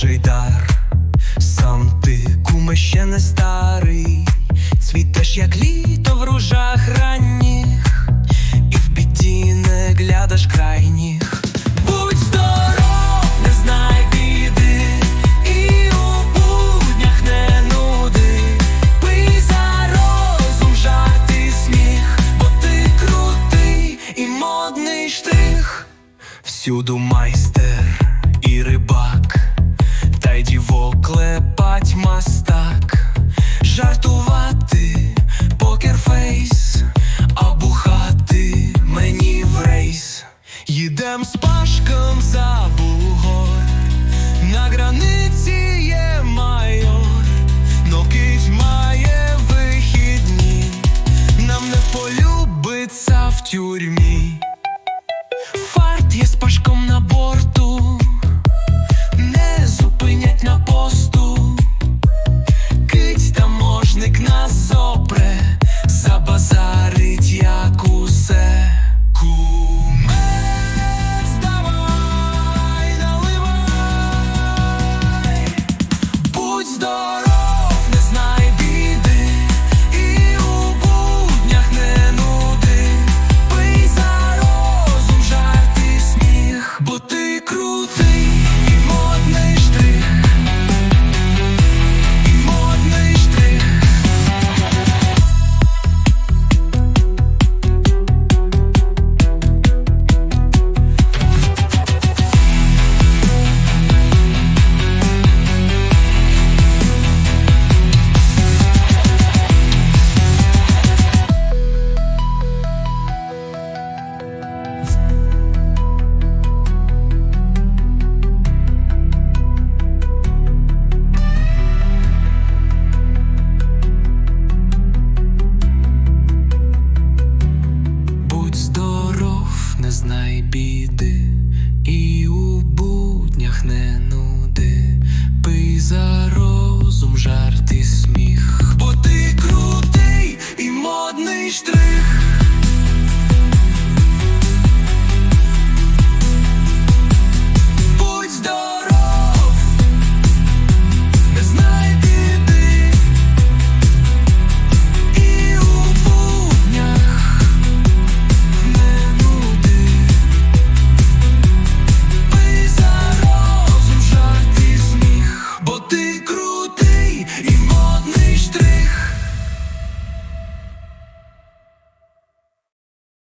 Божий дар, сам ти, куме ще не старий, цвітеш, як літо в ружах ранніх, і в біді не глядаш крайніх. Будь здоров, не знай і у буднях не нуди. Пий за розум, жарт сміх, бо ти крутий і модний штрих, всюду майстер. і мать мастак, жартувати покерфейс, а бухати мені в рейс. Їдем з пашком за бугор, на границі є майор, но Київ має вихідні, нам не полюбиться в тюрмі.